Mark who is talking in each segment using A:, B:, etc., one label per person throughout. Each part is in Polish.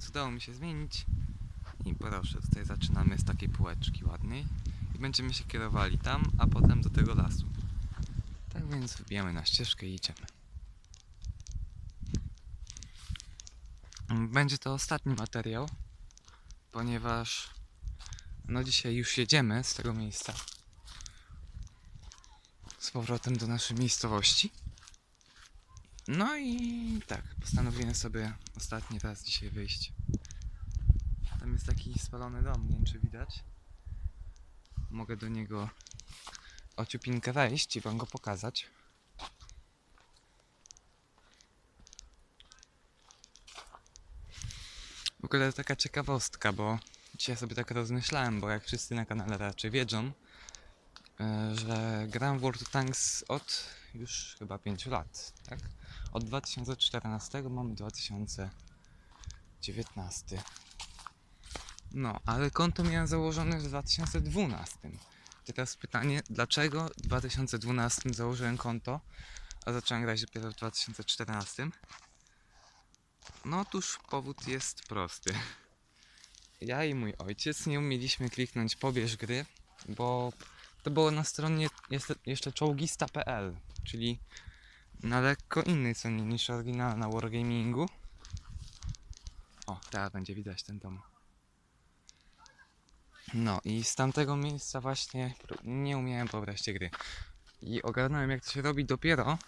A: więc udało mi się zmienić. I proszę, tutaj zaczynamy z takiej półeczki ładnej. I będziemy się kierowali tam, a potem do tego lasu. Tak więc wbijamy na ścieżkę i idziemy. Będzie to ostatni materiał, ponieważ no dzisiaj już jedziemy z tego miejsca z powrotem do naszej miejscowości. No i tak, postanowiłem sobie ostatni raz dzisiaj wyjść. Tam jest taki spalony dom, nie wiem czy widać. Mogę do niego ociupinkę wejść i wam go pokazać. W ogóle taka ciekawostka, bo dzisiaj sobie tak rozmyślałem, bo jak wszyscy na kanale raczej wiedzą, e, że gram w World of Tanks od już chyba 5 lat, tak? Od 2014 mamy 2019. No, ale konto miałem założone w 2012. Teraz pytanie, dlaczego w 2012 założyłem konto, a zacząłem grać dopiero w 2014? No otóż powód jest prosty. Ja i mój ojciec nie umieliśmy kliknąć pobierz gry, bo to było na stronie jeszcze czołgista.pl, czyli na lekko innej cenie niż oryginalna Wargamingu. O, teraz będzie widać ten dom. No i z tamtego miejsca właśnie nie umiałem pobrać gry. I ogarnąłem jak to się robi dopiero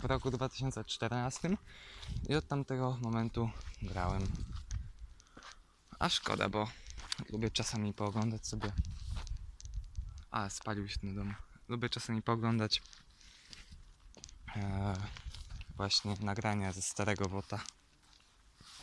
A: w roku 2014 i od tamtego momentu grałem. A szkoda, bo lubię czasami pooglądać sobie. A, spalił się ten dom. Lubię czasami pooglądać właśnie nagrania ze starego wota.